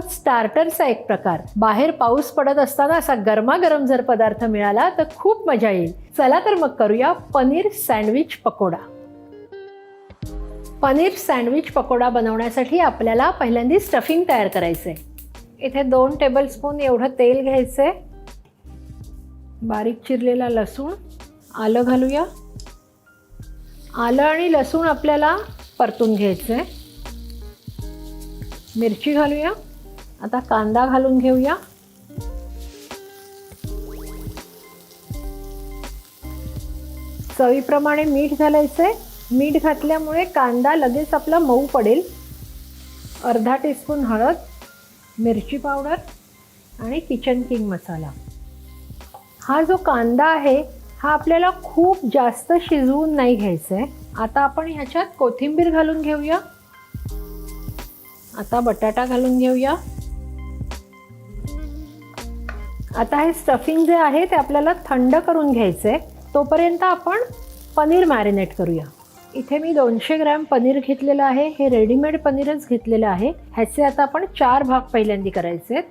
स्टार्टरचा एक प्रकार. बाहेर पाऊस पडत असताना असा गरमागरम जर पदार्थ मिळाला तर खूप मजा येईल. चला तर मग करूया पनीर सँडविच पकोडा. पनीर सँडविच पकोडा बनवण्यासाठी आपल्याला पहिल्यांदा स्टफिंग तयार करायचं आहे इथे दोन टेबलस्पून एवढं तेल घ्यायचं आहे बारीक चिरलेला लसूण आलं घालूया. आलं आणि लसूण आपल्याला परतून घ्यायचं आहे मिरची घालूया. आता कांदा घालून घेऊया. चवीप्रमाणे मीठ घालायचं आहे मीठ घातल्यामुळे कांदा लगेच आपला मऊ पडेल. अर्धा टीस्पून हळद मिरची पावडर आणि किचन किंग मसाला. हा जो कांदा आहे हा आपल्याला खूप जास्त शिजवून नाही घ्यायचा आहे आता आपण ह्याच्यात कोथिंबीर घालून घेऊया. आता बटाटा घालून घेऊया. आता हे स्टफिंग जे आहे ते आपल्याला थंड करून घ्यायचं आहे तोपर्यंत आपण पनीर मॅरिनेट करूया. इथे मी दोनशे ग्रॅम पनीर घेतलेलं आहे. हे रेडीमेड पनीरच घेतलेलं आहे. ह्याचे आता आपण चार भाग पहिल्यांदा करायचे आहेत.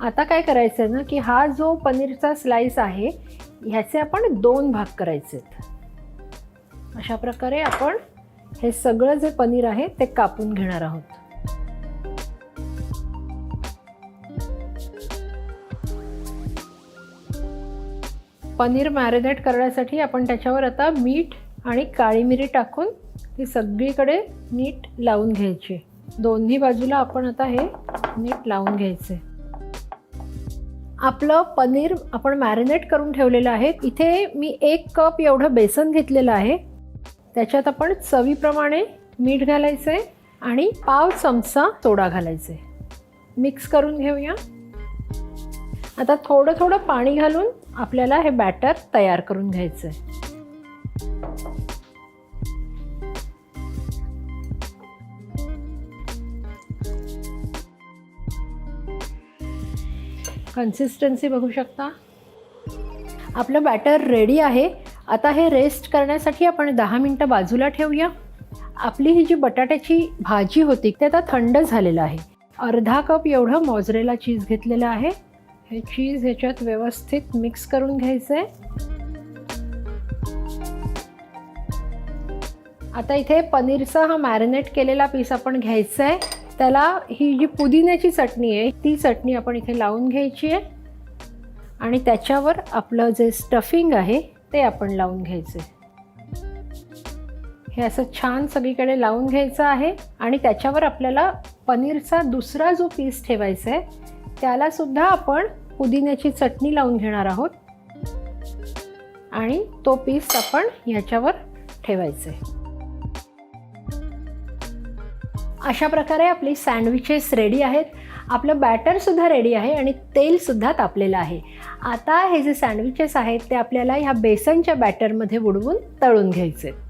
आता काय करायचं आहे ना की हा जो पनीरचा स्लाइस आहे ह्याचे आपण दोन भाग करायचे आहेत. अशा प्रकारे आपण हे सगळं जे पनीर आहे ते कापून घेणार आहोत. पनीर मॅरिनेट करण्यासाठी आपण त्याच्यावर आता मीठ आणि काळी मिरी टाकून ती सगळीकडे नीट लावून घ्यायची. दोन्ही बाजूला आपण आता हे नीट लावून घ्यायचे. आपलं पनीर आपण मॅरिनेट करून ठेवलेलं आहे. इथे मी एक कप एवढं बेसन घेतलेलं आहे. त्याच्यात आपण चवीप्रमाणे मीठ घालायचं आहे आणि पाव चमचा सोडा घालायचे आहे मिक्स करून घेऊया. आता थोडं थोडं पाणी घालून आपल्याला हे बॅटर तयार करून घ्यायचं आहे कन्सिस्टन्सी बघू शकता. आपलं बॅटर रेडी आहे. आता हे रेस्ट करण्यासाठी आपण दहा मिनटं बाजूला ठेवूया. आपली ही जी बटाट्याची भाजी होती ते आता थंड झालेलं आहे. अर्धा कप एवढं मोजरेला चीज घेतलेलं आहे. हे चीज ह्याच्यात व्यवस्थित मिक्स करून घ्यायचं आहे आता इथे पनीरचा हा मॅरिनेट केलेला पीस आपण घ्यायचा आहे त्याला ही जी पुदिन्याची चटणी आहे ती चटणी आपण इथे लावून घ्यायची आहे. आणि त्याच्यावर आपलं जे स्टफिंग आहे ते आपण लावून घ्यायचं आहे हे असं छान सगळीकडे लावून घ्यायचं आहे. आणि त्याच्यावर आपल्याला पनीरचा दुसरा जो पीस ठेवायचा आहे त्यालासुद्धा आपण पुदिन्याची चटणी लावून घेणार आहोत. आणि तो पीस आपण ह्याच्यावर ठेवायचे अशा प्रकारे आपली सँडविचेस रेडी आहेत. आपलं बॅटरसुद्धा रेडी आहे आणि तेलसुद्धा तापलेलं आहे. आता हे जे सँडविचेस आहेत ते आपल्याला ह्या बेसनच्या बॅटरमध्ये बुडवून तळून घ्यायचे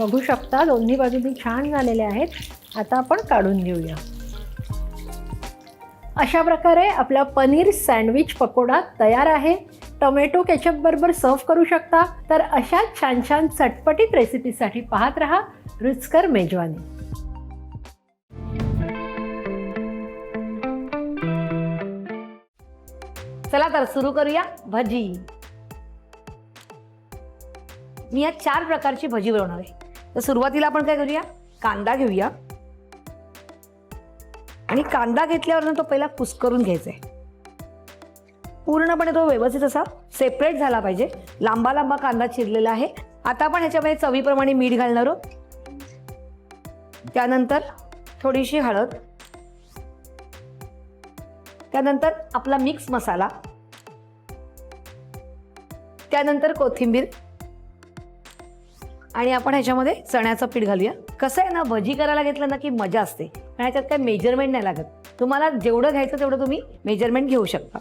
बघू शकता. दोन्ही बाजूनी छान झालेले आहेत. आता आपण काढून घेऊया. अशा प्रकारे आपला पनीर सँडविच पकोडा तयार आहे. टोमॅटो केचप बरोबर सर्व्ह करू शकता. तर अशा छान छान चटपटीत रेसिपीसाठी पाहत रहा रुचकर मेजवानी. चला तर सुरू करूया भजी. मी या चार प्रकारची भजी बनवणार आहे. तर सुरुवातीला आपण काय करूया? कांदा घेऊया. आणि कांदा घेतल्यावर ना तो पहिला कुस्करून घ्यायचा आहे पूर्णपणे तो व्यवस्थित असा सेपरेट झाला पाहिजे. लांबा लांबा कांदा चिरलेला आहे. आता आपण ह्याच्यामध्ये चवीप्रमाणे मीठ घालणार आहोत. त्यानंतर थोडीशी हळद. त्यानंतर आपला मिक्स मसाला. त्यानंतर कोथिंबीर. आणि आपण ह्याच्यामध्ये चण्याचं पीठ घालूया. कसं आहे ना भजी करायला घेतलं ना की मजा असते. आणि ह्याच्यात काय मेजरमेंट नाही लागत. तुम्हाला जेवढं घ्यायचं तेवढं तुम्ही मेजरमेंट घेऊ शकता.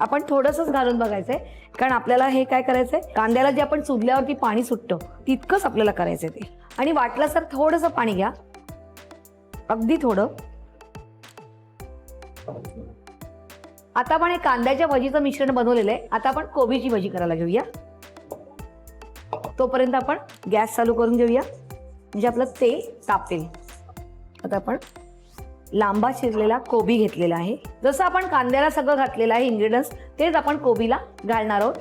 आपण थोडंसंच घालून बघायचंय. कारण आपल्याला हे काय करायचंय? कांद्याला जे आपण चुरल्यावरती पाणी सुटतं तितकंच आपल्याला करायचंय ते. आणि वाटलं सर थोडंसं पाणी घ्या. अगदी थोडं. आता आपण हे कांद्याच्या भजीचं मिश्रण बनवलेलं आहे. आता आपण कोबीची भजी करायला घेऊया. तोपर्यंत आपण गॅस चालू करून घेऊया. म्हणजे आपलं तेल तापेल आता आपण लांबा चिरलेला कोबी घेतलेला आहे. जसं आपण कांद्याला सगळं घातलेलं आहे इन्ग्रेडियंट्स तेच आपण कोबीला घालणार आहोत.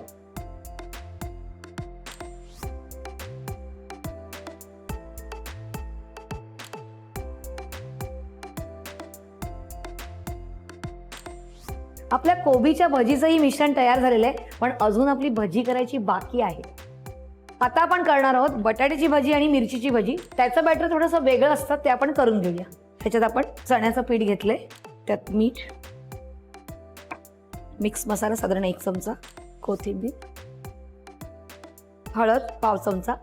आपल्या कोबीच्या भजीचंही मिश्रण तयार झालेलं आहे पण अजून आपली भजी करायची बाकी आहे. आता आपण करणार आहोत बटाट्याची भाजी आणि मिरचीची भजी. त्याचं बॅटर थोडंसं वेगळं असतं ते आपण करून घेऊया. त्याच्यात आपण चण्याचं पीठ घेतलंय त्यात मीठ मिक्स मसाला साधारण एक चमचा कोथिंबीर हळद पाव चमचा.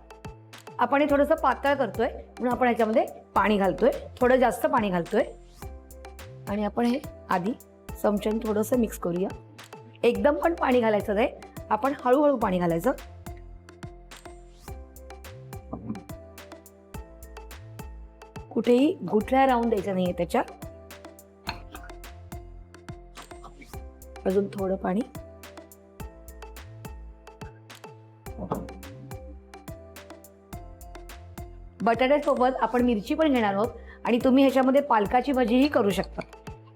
आपण हे थोडंसं पातळ करतोय म्हणून आपण ह्याच्यामध्ये पाणी घालतोय थोडं जास्त पाणी घालतोय. आणि आपण हे आधी चमच्याने थोडंसं मिक्स करूया. एकदम पण पाणी घालायचं नाही आपण हळूहळू पाणी घालायचं. कुठेही गुठळ्या राहून द्यायच्या नाहीये त्याच्या. अजून थोडं पाणी. बटाट्यासोबत आपण मिरची पण घेणार आहोत आणि तुम्ही ह्याच्यामध्ये पालकाची भाजीही करू शकता.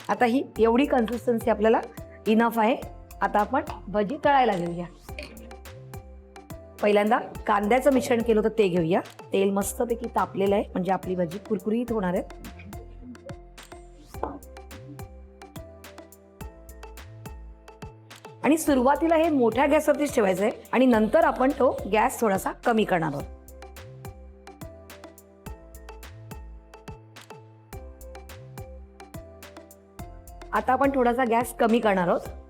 आता ही एवढी कन्सिस्टन्सी आपल्याला इनफ आहे. आता आपण भजी तळायला घेऊया. पहिल्यांदा कांद्याचं मिश्रण केलं होतं ते घेऊया. तेल मस्तपैकी तापलेलं आहे म्हणजे आपली भाजी कुरकुरीत होणार आहे. आणि सुरुवातीला हे मोठ्या गॅसवरतीच ठेवायचं आहे आणि नंतर आपण तो गॅस थोडासा कमी करणार आहोत. आता आपण थोडासा गॅस कमी करणार आहोत.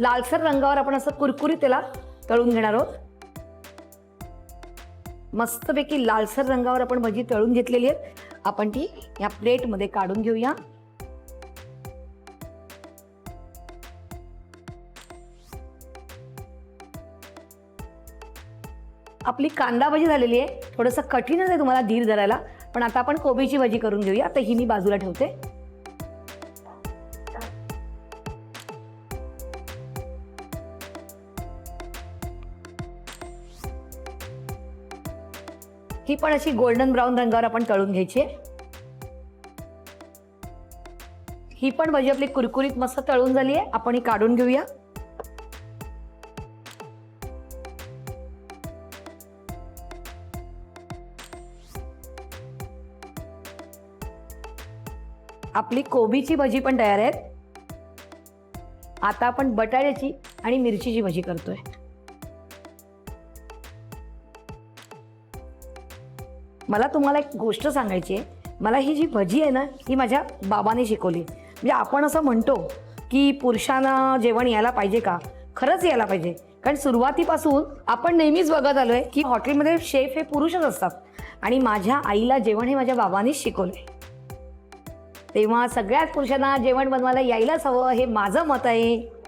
लालसर रंगावर आपण असं कुरकुरीत त्याला तळून घेणार आहोत. मस्तपैकी लालसर रंगावर आपण भजी तळून घेतलेली आहेत. आपण ती या प्लेटमध्ये काढून घेऊया. आपली कांदा भाजी झालेली आहे. थोडंसं कठीणच आहे तुम्हाला धीर धरायला. पण आता आपण कोबीची भाजी करून घेऊया. तर ही मी बाजूला ठेवते. पण अशी गोल्डन ब्राऊन रंगावर आपण तळून घ्यायची ही पण भाजी आपली कुरकुरीत मस्त तळून झाली आहे. आपण ही काढून घेऊया. आपली कोबीची भजी पण तयार आहे आता आपण बटाट्याची आणि मिरचीची भजी करतोय. मला तुम्हाला एक गोष्ट सांगायची आहे. मला ही जी भजी आहे ना ही माझ्या बाबाने शिकवली. म्हणजे आपण असं म्हणतो की पुरुषांना जेवण यायला पाहिजे का? खरंच यायला पाहिजे. कारण सुरुवातीपासून आपण नेहमीच बघत आलो आहे की हॉटेलमध्ये शेफ हे पुरुषच असतात. आणि माझ्या आईला जेवण हे माझ्या बाबांनीच शिकवले तेव्हा सगळ्याच पुरुषांना जेवण बनवायला यायलाच हवं हे माझं मत आहे.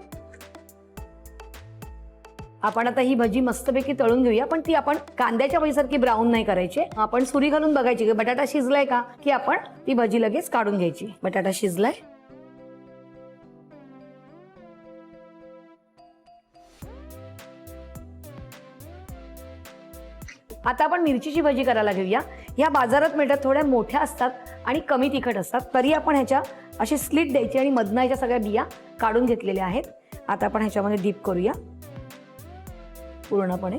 आपण आता ही भजी मस्तपैकी तळून घेऊया पण ती आपण कांद्याच्या भजीसारखी ब्राऊन नाही करायची. आपण सुरी घालून बघायची की बटाटा शिजलाय का की आपण ती भजी लगेच काढून घ्यायची. बटाटा शिजलाय. आता आपण मिरचीची भजी करायला घेऊया. ह्या बाजारात मिळतात थोड्या मोठ्या असतात आणि कमी तिखट असतात. तरी आपण ह्याच्या अशी स्लिट द्यायची आणि मधनं ह्याच्या सगळ्या बिया काढून घेतलेल्या आहेत. आता आपण ह्याच्यामध्ये डीप करूया. पूर्णपणे.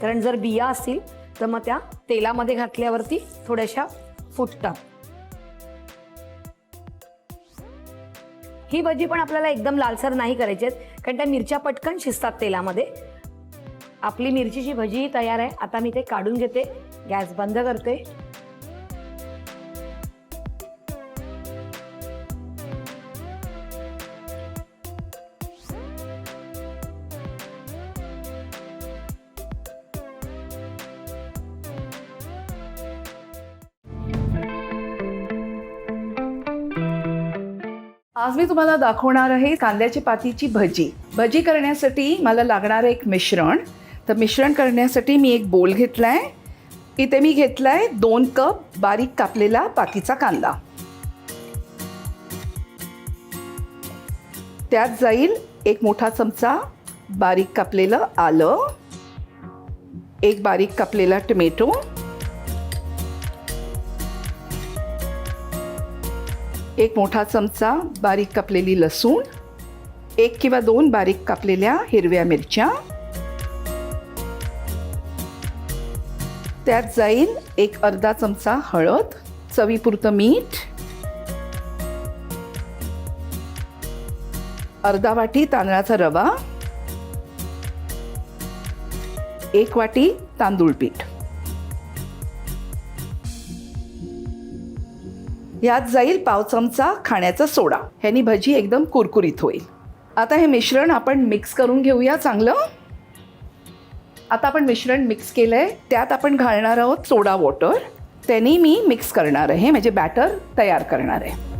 कारण जर बिया असतील तर मग त्या तेलामध्ये घातल्यावरती थोड्याशा फुटतात ही भजी पण आपल्याला एकदम लालसर नाही करायची आहेत कारण त्या मिरच्या पटकन शिजतात तेलामध्ये. आपली मिरचीची भजी तयार आहे. आता मी ते काढून घेते. गॅस बंद करते. आज मी तुम्हाला दाखवणार आहे कांद्याची पातीची भजी. भजी करण्यासाठी मला लागणार एक मिश्रण. तर मिश्रण करण्यासाठी मी एक बोल घेतला आहे इथे मी घेतला आहे दोन कप बारीक कापलेला पातीचा कांदा. त्यात जाईल एक मोठा चमचा बारीक कापलेलं आलं एक बारीक कापलेला टोमॅटो एक मोठा चमचा बारीक कापलेली लसूण एक किंवा दोन बारीक कापलेल्या हिरव्या मिरच्या. त्यात जाईल एक अर्धा चमचा हळद चवीपुरतं मीठ. अर्धा वाटी तांदळाचा रवा. एक वाटी तांदूळ पीठ. यात जाईल पाव चमचा खाण्याचा सोडा. ह्यानी भजी एकदम कुरकुरीत होईल. आता हे मिश्रण आपण मिक्स करून घेऊया चांगलं? आता आपण मिश्रण मिक्स केलं आहे त्यात आपण घालणार आहोत सोडा वॉटर त्यांनी मी मिक्स करणार आहे म्हणजे बॅटर तयार करणार आहे.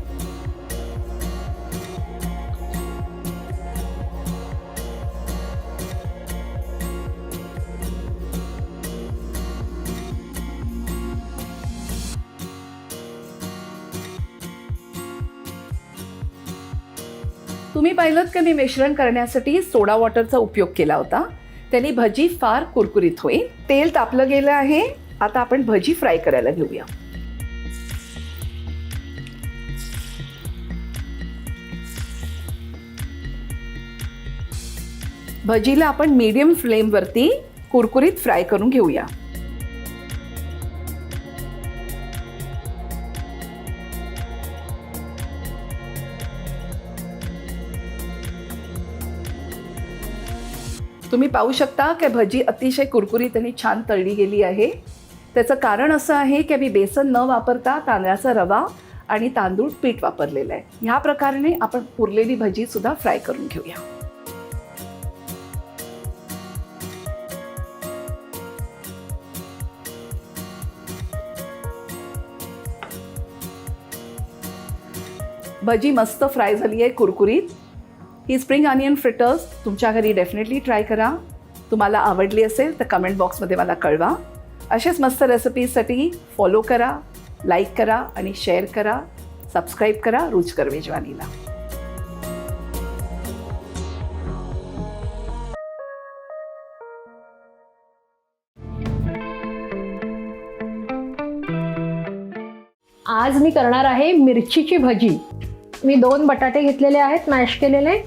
तुम्ही पाहिलं का मी मिश्रण करण्यासाठी सोडा वॉटरचा उपयोग केला होता? त्यांनी भजी फार कुरकुरीत होईल. तेल तापलं गेलं आहे. आता आपण भजी फ्राय करायला घेऊया. भजीला आपण मीडियम फ्लेमवरती कुरकुरीत फ्राय करून घेऊया. तुम्ही पाहू शकता की भजी अतिशय कुरकुरीत आणि छान तळली गेली आहे. त्याचं कारण असं आहे की मी बेसन न वापरता तांदळाचा रवा आणि तांदूळ पीठ वापरलेलं आहे. ह्या प्रकारे आपण पुरलेली भजी सुद्धा फ्राय करून घेऊया. भजी मस्त फ्राय झाली आहे कुरकुरीत. ही स्प्रिंग अनियन फ्रिटर्स तुमच्या घरी डेफिनेटली ट्राय करा. तुम्हाला आवडली असेल तर कमेंट बॉक्समध्ये मला कळवा. अशाच मस्त रेसिपीजसाठी फॉलो करा लाईक करा आणि शेअर करा. सबस्क्राईब करा रुचकर मेजवानीला आज मी करणार आहे मिरचीची भजी. मी दोन बटाटे घेतलेले आहेत मॅश केलेले.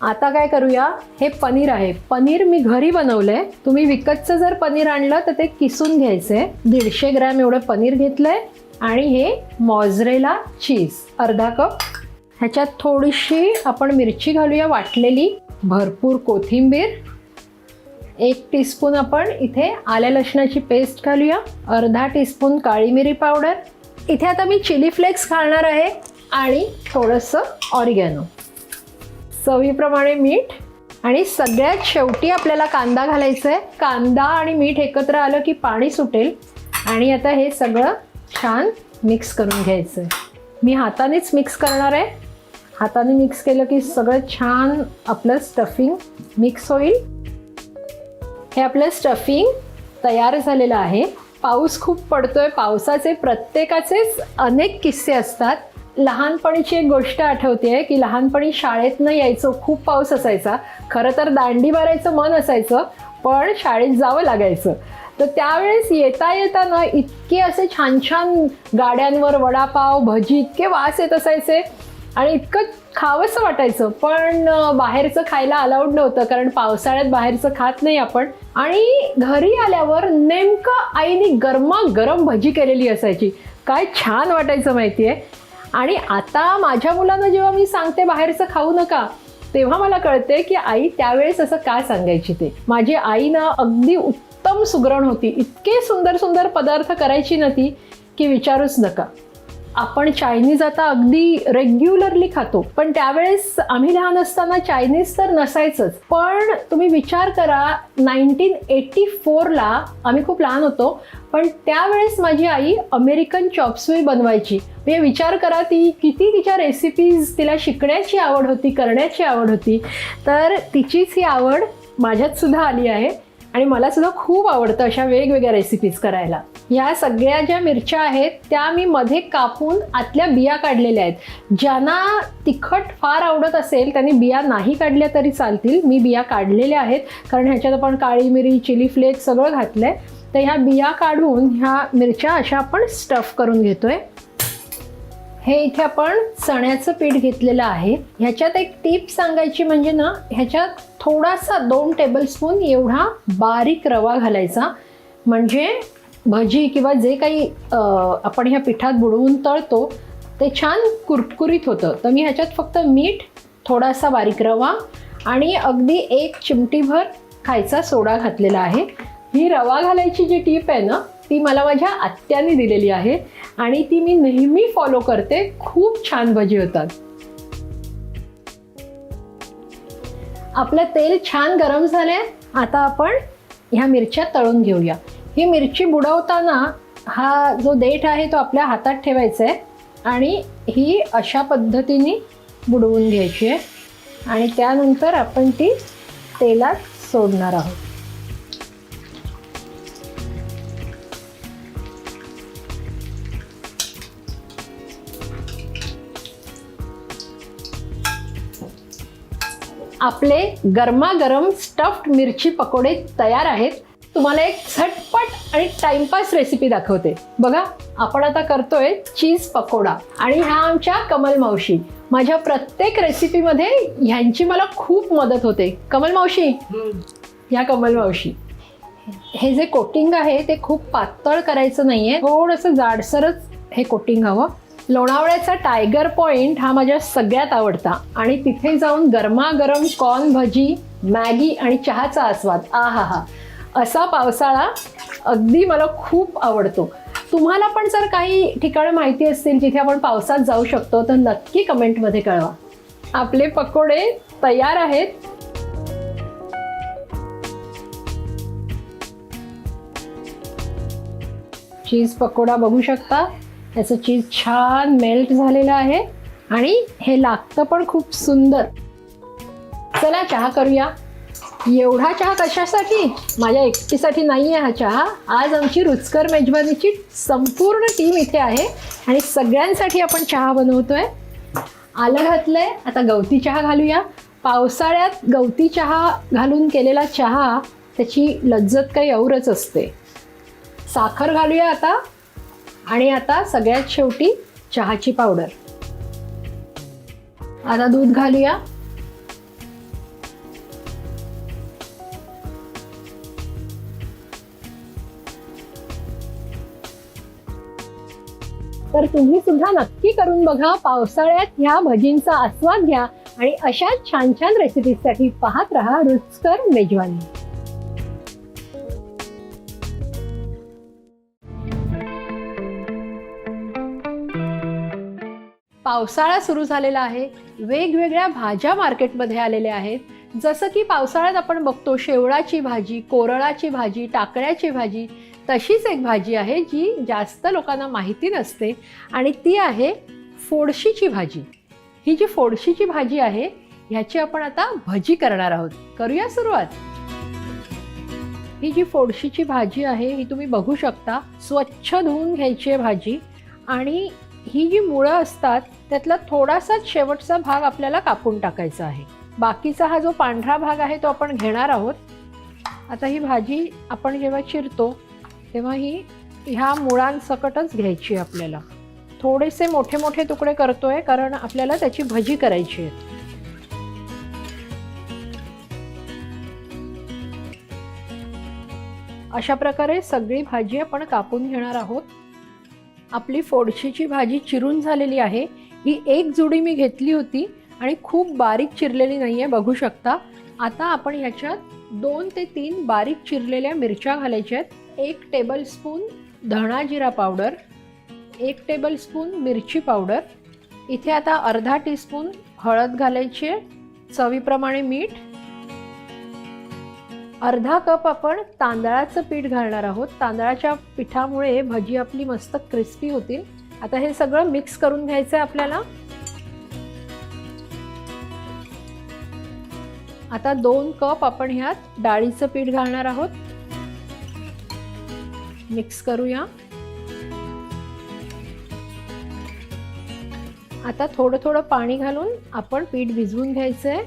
आता काय करूया? हे पनीर आहे. पनीर मी घरी बनवलंय. तुम्ही विकतचं जर पनीर आणलं तर ते किसून घ्यायचंय दीडशे ग्रॅम एवढं पनीर घेतलंय. आणि हे मॉझरेला चीज अर्धा कप. ह्याच्यात थोडीशी आपण मिरची घालूया वाटलेली. भरपूर कोथिंबीर. एक टीस्पून आपण इथे आल्या लसणाची पेस्ट घालूया. अर्धा टीस्पून काळी मिरी पावडर इथे आता मी चिली फ्लेक्स घालणार आहे. आणि थोडंसं ऑरिगॅनो. चवीप्रमाणे मीठ आणि सगळ्यात शेवटी आपल्याला कांदा घालायचा आहे कांदा आणि मीठ एकत्र आलं की पाणी सुटेल. आणि आता हे सगळं छान मिक्स करून घ्यायचं आहे मी हातानेच मिक्स करणार आहे. हाताने मिक्स केलं की सगळं छान आपलं स्टफिंग मिक्स होईल. हे आपलं स्टफिंग तयार झालेलं आहे. पाऊस खूप पडतोय. पावसाचे प्रत्येकाचेच अनेक किस्से असतात. लहानपणीची एक गोष्ट आठवते की लहानपणी शाळेतनं यायचो खूप पाऊस असायचा. खरं तर दांडी मारायचं मन असायचं पण शाळेत जावं लागायचं. तर त्यावेळेस येता येता ना इतके असे छान छान गाड्यांवर वडापाव भजी इतके वास येत असायचे. आणि इतकं खावंसं वाटायचं पण बाहेरचं खायला अलाउड नव्हतं कारण पावसाळ्यात बाहेरचं खात नाही आपण. आणि घरी आल्यावर नेमकं आईने गरमागरम भजी केलेली असायची. काय छान वाटायचं माहिती आहे आणि आता माझ्या मुलांना जेव्हा मी सांगते बाहेरचं खाऊ नका तेव्हा मला कळते की आई त्यावेळेस असं काय सांगायची ते. माझी आई ना अगदी उत्तम सुगरण होती. इतके सुंदर सुंदर पदार्थ करायची ना ती की विचारूच नका. आपण चायनीज आता अगदी रेग्युलरली खातो. पण त्यावेळेस आम्ही लहान असताना चायनीज तर नसायचंच. पण तुम्ही विचार करा नाईन्टीन एटी फोरला आम्ही खूप लहान होतो. पण त्यावेळेस माझी आई अमेरिकन चॉप्सुई बनवायची. म्हणजे विचार करा ती किती तिच्या रेसिपीज तिला शिकण्याची आवड होती करण्याची आवड होती. तर तिचीच ही आवड माझ्यात सुद्धा आली आहे. आणि मला सुद्धा खूप आवडतं अशा वेगवेगळ्या रेसिपीज करायला. या सगळ्या ज्या मिरच्या आहेत त्या मी मध्ये कापून आतल्या बिया काढलेल्या आहेत. ज्यांना तिखट फार आवडत असेल त्यांनी बिया नाही काढल्या तरी चालतील. मी बिया काढलेल्या आहेत कारण ह्याच्यात आपण काळी मिरी चिली फ्लेक्स सगळं घातलं आहे तर ह्या बिया काढून ह्या मिरच्या अशा आपण स्टफ करून घेतो आहे हे इथे आपण चण्याचं पीठ घेतलेलं आहे. ह्याच्यात एक टीप सांगायची म्हणजे ना ह्याच्यात थोडासा दोन टेबलस्पून एवढा बारीक रवा घालायचा. म्हणजे भजी किंवा जे काही आपण ह्या पिठात बुडवून तळतो ते छान कुरकुरीत होतं. तर मी ह्याच्यात फक्त मीठ थोडासा बारीक रवा आणि अगदी एक चिमटीभर खायचा सोडा घातलेला आहे. ही रवा घालायची जी टीप आहे ना ती मला माझ्या आत्याने दिलेली आहे आणि ती मी नेहमी फॉलो करते. खूप छान भजी होतात. आपलं तेल छान गरम झालंय. आता आपण ह्या मिरच्या तळून घेऊया. ही मिरची बुडवताना हा जो देठ आहे तो आपल्या हातात ठेवायचा आहे आणि ही अशा पद्धतीने बुडवून घ्यायची आहे. आणि त्यानंतर आपण ती तेलात सोडणार आहोत. आपले गरमागरम स्टफ्ड मिरची पकोडे तयार आहेत. तुम्हाला एक झटपट आणि टाइमपास रेसिपी दाखवते. बघा आपण आता करतोय चीज पकोडा. आणि ह्या आमच्या कमल मावशी. माझ्या प्रत्येक रेसिपीमध्ये ह्यांची मला खूप मदत होते. कमल मावशी? ह्या कमल मावशी. हे जे कोटिंग आहे ते खूप पातळ करायचं नाहीये. थोडंसं जाडसरच हे कोटिंग हवं. लोणावळ्याचा टायगर पॉइंट हा माझ्या सगळ्यात आवडता. आणि तिथे जाऊन गरमागरम कॉर्न भजी मॅगी आणि चहाचा आस्वाद. आ हा हा असा पावसाळा अगदी मला खूप आवडतो. तुम्हाला पण जर काही ठिकाणं माहिती असतील जिथे आपण पावसात जाऊ शकतो तर नक्की कमेंटमध्ये कळवा. आपले पकोडे तयार आहेत. चीज पकोडा बघू शकता. त्याचं चीज छान मेल्ट झालेलं आहे आणि हे लागतं पण खूप सुंदर. चला चहा करूया. एवढा चहा कशासाठी? माझ्या एकटीसाठी नाही आहे हा चहा. आज आमची रुचकर मेजबानीची संपूर्ण टीम इथे आहे आणि सगळ्यांसाठी आपण चहा बनवतोय. आलं घातलंय. आता गवती चहा घालूया. पावसाळ्यात गवती चहा घालून केलेला चहा त्याची लज्जत काही औरच असते. साखर घालूया आता. आणि आता सगळ्यात शेवटी चहाची पावडर. आता दूध घालूया. तर तुम्ही सुद्धा नक्की करून बघा पावसाळ्यात ह्या भजींचा आस्वाद घ्या आणि अशाच छान छान रेसिपीसाठी पाहत रहा रुचकर मेजवानी. पावसाळा सुरू झालेला आहे. वेगवेगळ्या भाज्या मार्केटमध्ये आलेल्या आहेत. जसं की पावसाळ्यात आपण बघतो शेवळाची भाजी कोरळाची भाजी टाकळ्याची भाजी तशीच एक भाजी आहे जी जास्त लोकांना माहिती नसते आणि ती आहे फोडशीची भाजी. ही जी फोडशीची भाजी आहे ह्याची आपण आता भजी करणार आहोत. करूया सुरुवात? ही जी फोडशीची भाजी आहे ही तुम्ही बघू शकता. स्वच्छ धुवून घ्यायची आहे भाजी आणि ही जी मुळं असतात त्यातला थोडासाच शेवटचा भाग आपल्याला कापून टाकायचा आहे. बाकीचा हा जो पांढरा भाग आहे तो आपण घेणार आहोत. आता ही भाजी आपण जेव्हा चिरतो तेव्हा ही ह्या मुळांसकटच घ्यायची आहे आपल्याला. थोडेसे मोठे मोठे तुकडे करतोय कारण आपल्याला त्याची भजी करायची आहे. अशा प्रकारे सगळी भाजी आपण कापून घेणार आहोत. आपली फोडशीची भाजी चिरून झालेली आहे. ही एक जुडी मी घेतली होती आणि खूप बारीक चिरलेली नाही आहे बघू शकता. आता आपण ह्याच्यात दोन ते तीन बारीक चिरलेल्या मिरच्या घालायच्या आहेत. एक टेबलस्पून धणा जिरा पावडर एक टेबलस्पून मिरची पावडर. इथे आता अर्धा टीस्पून हळद घालायची आहे. चवीप्रमाणे मीठ अर्धा कप आपण तांदळाचं पीठ घालणार आहोत. तांदळाच्या पिठामुळे भजी आपली मस्त क्रिस्पी होतील. आता हे सगळं मिक्स करून घ्यायचं आहे आपल्याला. आता दोन कप आपण ह्यात डाळीचं पीठ घालणार आहोत. मिक्स करूया. आता थोडं थोडं पाणी घालून आपण पीठ भिजवून घ्यायचंय.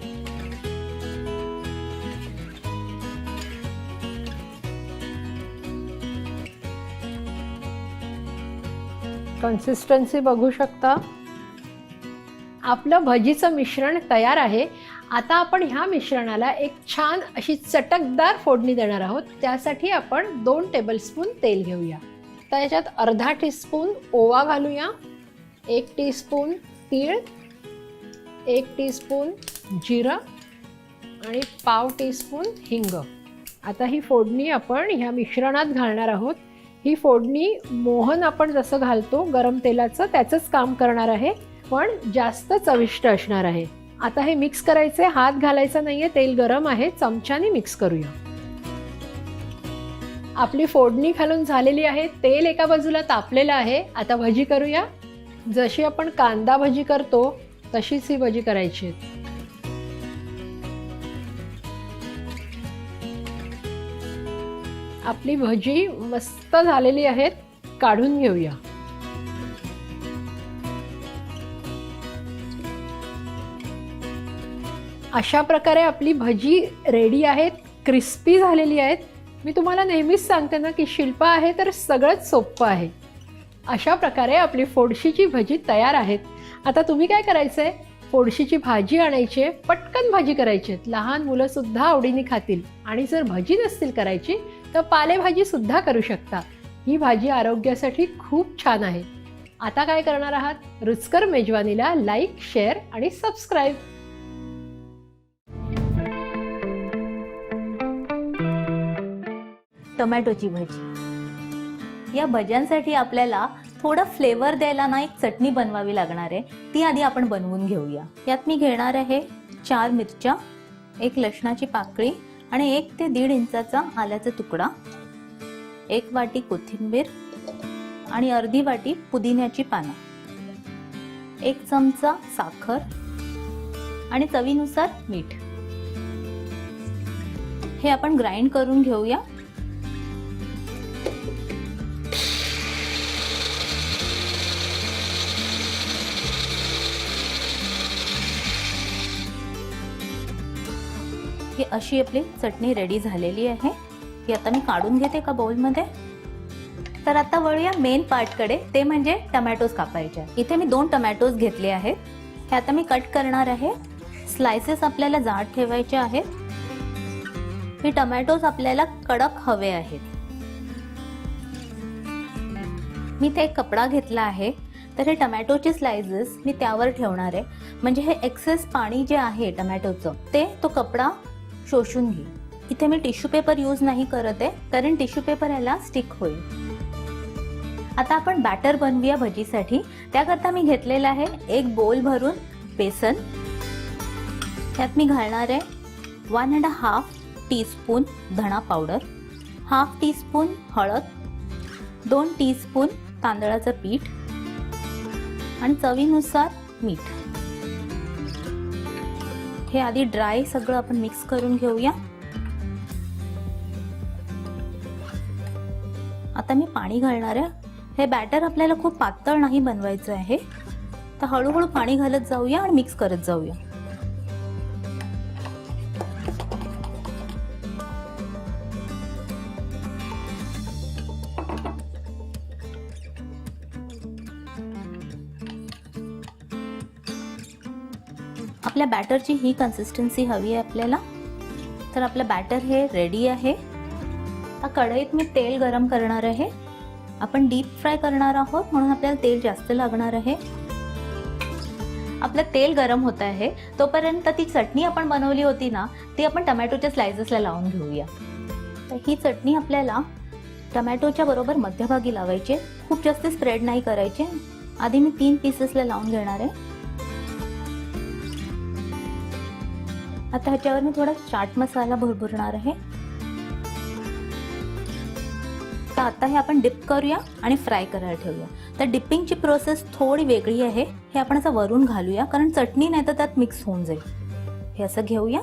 कन्सिस्टन्सी बघू शकता. आपलं भजीचं मिश्रण तयार आहे. आता आपण ह्या मिश्रणाला एक छान अशी चटकदार फोडणी देणार आहोत. त्यासाठी आपण दोन टेबलस्पून तेल घेऊया. तर याच्यात अर्धा टीस्पून ओवा घालूया. एक टीस्पून तीळ. एक टीस्पून जिरं. आणि पाव टीस्पून हिंग. आता ही फोडणी आपण ह्या मिश्रणात घालणार आहोत. ही फोडणी मोहन आपण जसं घालतो गरम तेलाचं त्याचंच काम करणार आहे. पण जास्त चविष्ट असणार आहे. आता हे मिक्स करायचे हात घालायचा नाहीये तेल गरम आहे चमच्याने मिक्स करूया. आपली फोडणी घालून झालेली आहे तेल एका बाजूला तापलेलं आहे आता भजी करूया. जशी आपण कांदा भजी करतो तशीच ही भजी करायची आपली भजी मस्त झालेली आहेत काढून घेऊया. अशा प्रकारे आपली भजी रेडी आहेत क्रिस्पी झालेली आहेत. मी तुम्हाला नेहमीच सांगते ना की शिल्प आहे तर सगळंच सोपं आहे. अशा प्रकारे आपली फोडशीची भजी तयार आहेत. आता तुम्ही काय करायचं आहे फोडशीची भाजी आणायची आहे पटकन भाजी करायची आहे लहान मुलंसुद्धा आवडीने खातील. आणि जर भजी नसतील करायची तर पालेभाजीसुद्धा करू शकता. ही भाजी आरोग्यासाठी खूप छान आहे. आता काय करणार आहात? रुचकर मेजवानीला लाईक शेअर आणि सबस्क्राईब टोमॅटोची भजी. या भज्यांसाठी आपल्याला थोडं फ्लेवर द्यायला ना एक चटणी बनवावी लागणार आहे. ती आधी आपण बनवून घेऊया. यात मी घेणार आहे चार मिरच्या एक लसणाची पाकळी आणि एक ते दीड इंचाचा आल्याचा तुकडा एक वाटी कोथिंबीर आणि अर्धी वाटी पुदिन्याची पानं एक चमचा साखर आणि चवीनुसार मीठ. हे आपण ग्राइंड करून घेऊया. अशी आपली चटणी रेडी झालेली आहे. ही आता मी काढून घेते का बाउलमध्ये तर आता वळूया मेन पार्टकडे ते म्हणजे टमॅटोज कापायचे. इथे मी दोन टमॅटोज घेतले आहेत. हे आता मी कट करणार आहे. स्लायसेस आपल्याला जाड ठेवायचे आहेत. हे टमॅटोज आपल्याला कडक हवे आहेत. मी ते एक कपडा घेतला आहे. तर हे टमॅटोचे स्लायसेस मी त्यावर ठेवणार आहे. म्हणजे हे एक्सेस पाणी जे आहे टमॅटोचं ते तो कपडा शोषून घेईल. इथे मी टिश्यू पेपर यूज नाही करत आहे कारण टिश्यू पेपर याला स्टिक होईल. आता आपण बॅटर बनवूया भजीसाठी. त्याकरता मी घेतलेलं आहे एक बोल भरून बेसन. त्यात मी घालणार आहे वन अँड हाफ टीस्पून धणा पावडर हाफ टीस्पून हळद दोन टीस्पून तांदळाचं पीठ आणि चवीनुसार मीठ. हे आधी ड्राय सगळं आपण मिक्स करून घेऊया. आता मी पाणी घालणार आहे. हे बॅटर आपल्याला खूप पातळ नाही बनवायचं आहे. तर हळूहळू पाणी घालत जाऊया आणि मिक्स करत जाऊया. बॅटरची ही कन्सिस्टन्सी हवी आहे आपल्याला. तर आपलं बॅटर हे रेडी आहे. आता कढईत मी तेल गरम करणार आहे. आपण डीप फ्राय करणार आहोत म्हणून आपल्याला तेल जास्त लागणार आहे. आपलं तेल गरम होत आहे. तोपर्यंत ती चटणी आपण बनवली होती ना ती आपण टमॅटोच्या स्लायसेसला लावून घेऊया. तर ही चटणी आपल्याला टमॅटोच्या बरोबर मध्यभागी लावायची खूप जास्त स्प्रेड नाही करायचे. आधी मी तीन पीसेसला लावून घेणार आहे. आता ह्याच्यावर मी थोडा चाट मसाला भरभरणार आहे. तर आता हे आपण डिप करूया आणि फ्राय करायला ठेवूया. तर डिपिंगची प्रोसेस थोडी वेगळी आहे. हे आपण असं वरून घालूया कारण चटणी नाही तर त्यात मिक्स होऊन जाईल. हे असं घेऊया.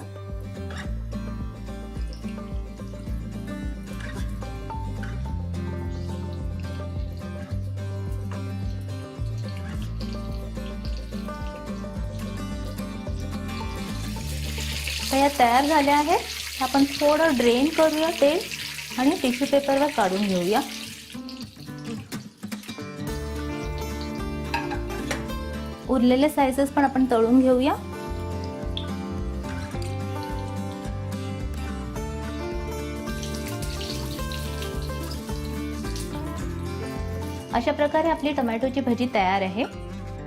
तर या तयार झाल्या आहेत. आपण थोडं ड्रेन करूया तेल आणि टिश्यू पेपरवर काढून घेऊया. उरलेले सायझेस पण आपण तळून घेऊया. अशा प्रकारे आपली टोमॅटोची भजी तयार आहे.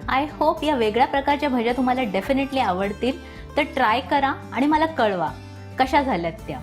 आय होप या वेगळ्या प्रकारच्या भज्या तुम्हाला डेफिनेटली आवडतील. तर ट्राय करा आणि मला कळवा. कशा झाल्यात त्या?